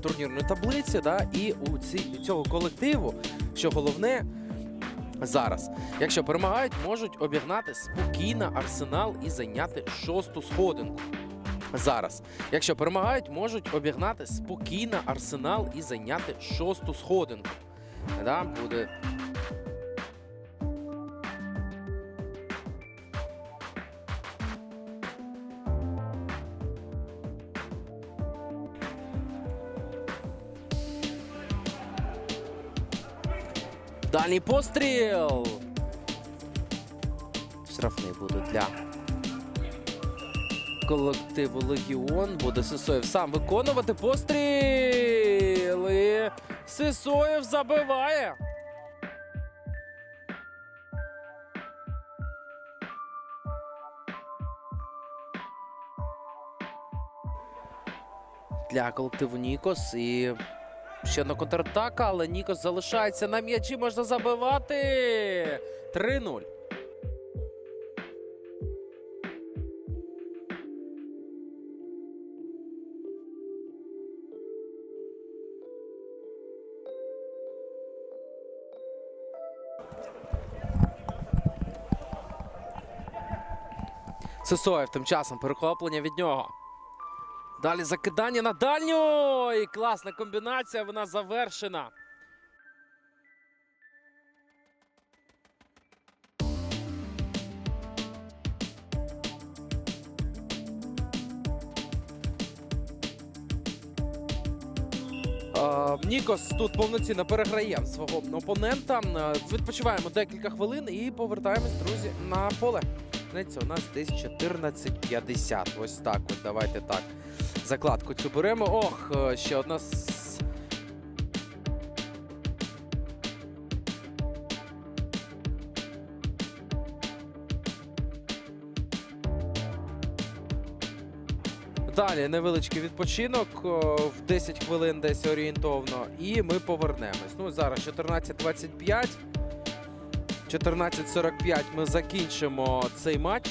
турнірної таблиці. Да, і у ці, цього колективу, що головне зараз, якщо перемагають, можуть обігнати спокійно арсенал і зайняти шосту сходинку. Зараз, якщо перемагають, можуть обігнати спокійно арсенал і зайняти шосту сходинку. Да, буде Дальній постріл. Штрафний буде для колективу Легіон. Буде Сисоєв сам виконувати постріл. І Сисоєв забиває. Для колективу Нікос і Ще одна контратака, але Нікос залишається на м'ячі. Можна забивати. 3-0. Сисоєв тим часом перехоплення від нього. Далі закидання на дальню. І класна комбінація. Вона завершена. Нікос тут повноцінно переграє свого опонента. Відпочиваємо декілька хвилин і повертаємось, друзі, на поле. Знаєте, у нас десь 14.50. Ось так. От давайте так. Закладку цю беремо. Ох, е, ще одна. Далі невеличкий відпочинок в 10 хвилин десь орієнтовно, і ми повернемось. Ну зараз 14.25. 14.45 ми закінчимо цей матч.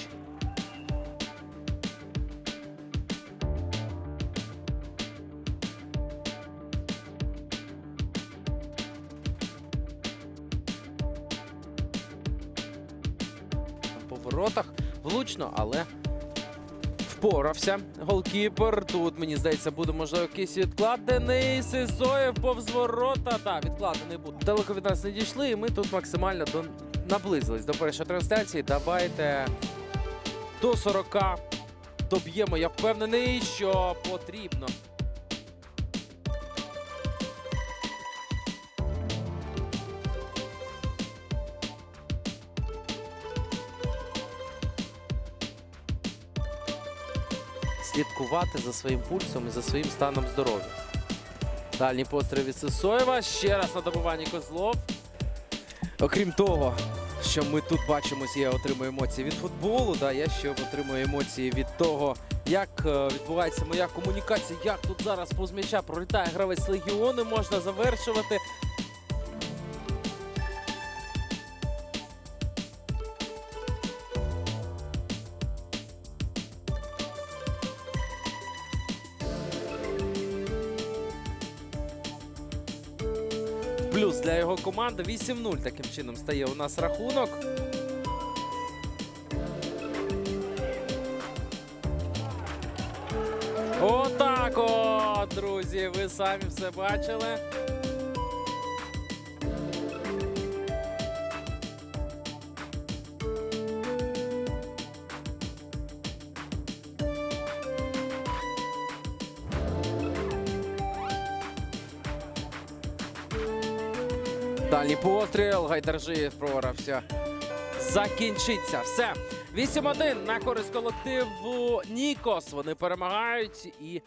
Воротах влучно, але впорався голкіпер. Тут, мені здається, буде можливо якийсь відкладений. Сизоєв повз ворота. Так, відкладений буде. Далеко від нас не дійшли, і ми тут максимально до... наблизились до першої трансляції. Давайте до 40 доб'ємо. Я впевнений, що потрібно. Слідкувати за своїм пульсом і за своїм станом здоров'я. Дальній постріл від Сисоєва. Ще раз на добуванні Козлов. Окрім того, що ми тут бачимо, я отримую емоції від футболу. Да, я ще отримую емоції від того, як е, відбувається моя комунікація, як тут зараз повз м'яча пролітає гравець легіону, можна завершувати. Плюс для його команди 8-0 таким чином стає у нас рахунок. Отак от, друзі, ви самі все бачили. Дальній постріл. Гайдаржиєв прорався. Закінчиться. Все. 8-1 на користь колективу Нікос. Вони перемагають і